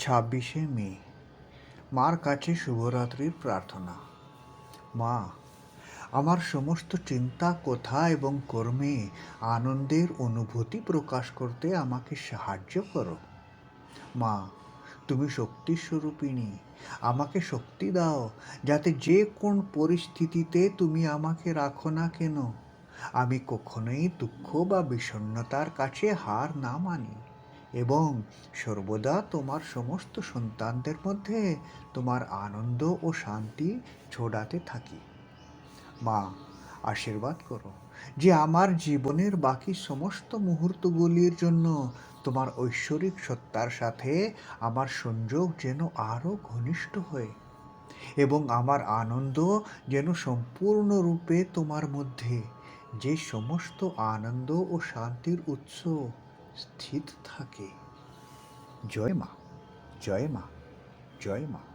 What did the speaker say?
ছাব্বিশে মে, মার কাছে শুভরাত্রির প্রার্থনা। মা, আমার সমস্ত চিন্তা, কথা এবং কর্মে আনন্দের অনুভূতি প্রকাশ করতে আমাকে সাহায্য করো। মা, তুমি শক্তি স্বরূপিণী, আমাকে শক্তি দাও, যাতে যে কোন পরিস্থিতিতে তুমি আমাকে রাখো না কেন, আমি কখনোই দুঃখ বা বিষণ্ণতার কাছে হার না মানি। এবং সর্বদা তোমার সমস্ত সন্তানদের মধ্যে তোমার আনন্দ ও শান্তি ছড়াতে থাকি। মা, আশীর্বাদ করো যে আমার জীবনের বাকি সমস্ত মুহূর্তগুলির জন্য তোমার ঐশ্বরিক সত্তার সাথে আমার সংযোগ যেন আরও ঘনিষ্ঠ হয় এবং আমার আনন্দ যেন সম্পূর্ণরূপে তোমার মধ্যে যে সমস্ত আনন্দ ও শান্তির উৎস স্থিত থাকে। জয় মা জয় মা জয় মা।